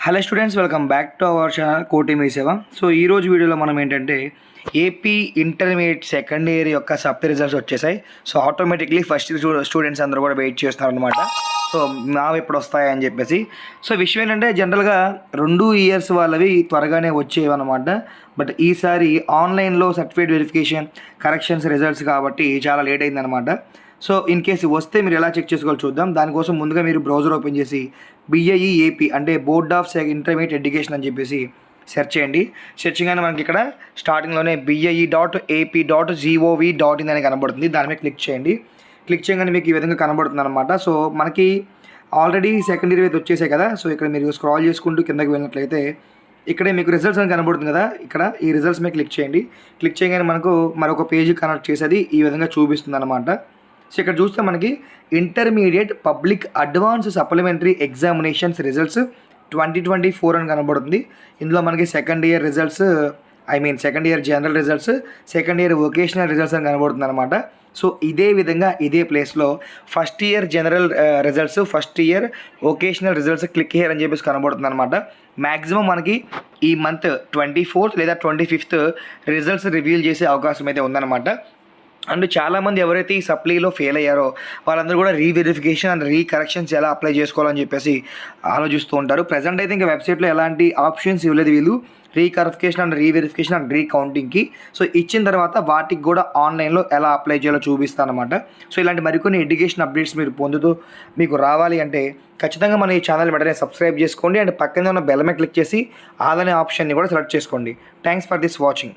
Hello students welcome back to our channel కోటి మీ సేవ సో ఈ రోజు వీడియోలో మనం ఏంటంటే ఏపీ ఇంటర్మీడియట్ సెకండ్ ఇయర్ యొక్క సబ్ రిజల్ట్స్ వచ్చేసాయి. So automatically first year students అందరూ కూడా వెయిట్ చేస్తున్నారు అనమాట సో నావి ఎప్పుడు వస్తాయని చెప్పేసి. సో విషయం ఏంటంటే జనరల్గా రెండు ఇయర్స్ వాళ్ళవి త్వరగానే వచ్చేవి అనమాట బట్ ఈసారి ఆన్లైన్లో సర్టిఫికేట్ వెరిఫికేషన్ కరెక్షన్స్ రిజల్ట్స్ కాబట్టి చాలా లేట్ అయిందనమాట సో ఇన్ కేసు వస్తే మీరు ఎలా చెక్ చేసుకోవాలో చూద్దాం. దానికోసం ముందుగా మీరు బ్రౌజర్ ఓపెన్ చేసి బిఐఈ ఏపీ అంటే బోర్డ్ ఆఫ్ ఇంటర్మీడియట్ ఎడ్యుకేషన్ అని చెప్పేసి సెర్చ్ చేయండి. సెర్చ్ చేయగానే మనకి ఇక్కడ స్టార్టింగ్లోనే BIE dot AP dot GOV dot in అని కనబడుతుంది. దాని మీద క్లిక్ చేయండి. క్లిక్ చేయగానే మీకు ఈ విధంగా కనబడుతుంది అనమాట సో మనకి ఆల్రెడీ సెకండ్ ఇయర్ అయితే వచ్చేసాయి కదా. సో ఇక్కడ మీరు స్క్రాల్ చేసుకుంటూ కిందకి వెళ్ళినట్లయితే ఇక్కడే మీకు రిజల్ట్స్ అని కనబడుతుంది కదా. ఇక్కడ ఈ రిజల్ట్స్ మీద క్లిక్ చేయండి. క్లిక్ చేయగానే మనకు మరొక పేజ్ కనెక్ట్ చేసేది ఈ విధంగా చూపిస్తుంది అనమాట సో ఇక్కడ చూస్తే మనకి intermediate public advance supplementary examinations results twenty twenty four అని కనబడుతుంది. ఇందులో మనకి second year results I mean second year general results second year vocational results అని కనబడుతుంది అనమాట సో ఇదే విధంగా ఇదే ప్లేస్లో first year general results first year vocational results click here అని చెప్పేసి కనబడుతుంది అనమాట మ్యాక్సిమం మనకి ఈ మంత్ ట్వంటీ ఫోర్త్ లేదా ట్వంటీ ఫిఫ్త్ రిజల్ట్స్ రివీల్ చేసే అవకాశం అయితే ఉందన్నమాట. అండ్ చాలామంది ఎవరైతే ఈ సప్లీలో ఫెయిల్ అయ్యారో వాళ్ళందరూ కూడా రీవెరిఫికేషన్ అండ్ రీకరెక్షన్స్ ఎలా అప్లై చేసుకోవాలని చెప్పేసి ఆలోచిస్తూ ఉంటారు. ప్రజెంట్ అయితే ఇంకా వెబ్సైట్లో ఎలాంటి ఆప్షన్స్ ఇవ్వలేదు వీళ్ళు. రీకరిఫికేషన్ అండ్ రీవెరిఫికేషన్ అండ్ రీకౌంటింగ్కి సో ఇచ్చిన తర్వాత వాటికి కూడా ఆన్లైన్లో ఎలా అప్లై చేయాలో చూపిస్తానమాట సో ఇలాంటి మరికొన్ని ఎడ్యుకేషన్ అప్డేట్స్ మీరు పొందుతూ మీకు రావాలి అంటే ఖచ్చితంగా మన ఈ ఛానల్ వెంటనే సబ్స్క్రైబ్ చేసుకోండి. అండ్ పక్కనే ఉన్న బెల్ మీద క్లిక్ చేసి ఆల్ అనే ఆప్షన్ని కూడా సెలెక్ట్ చేసుకోండి. Thanks for this watching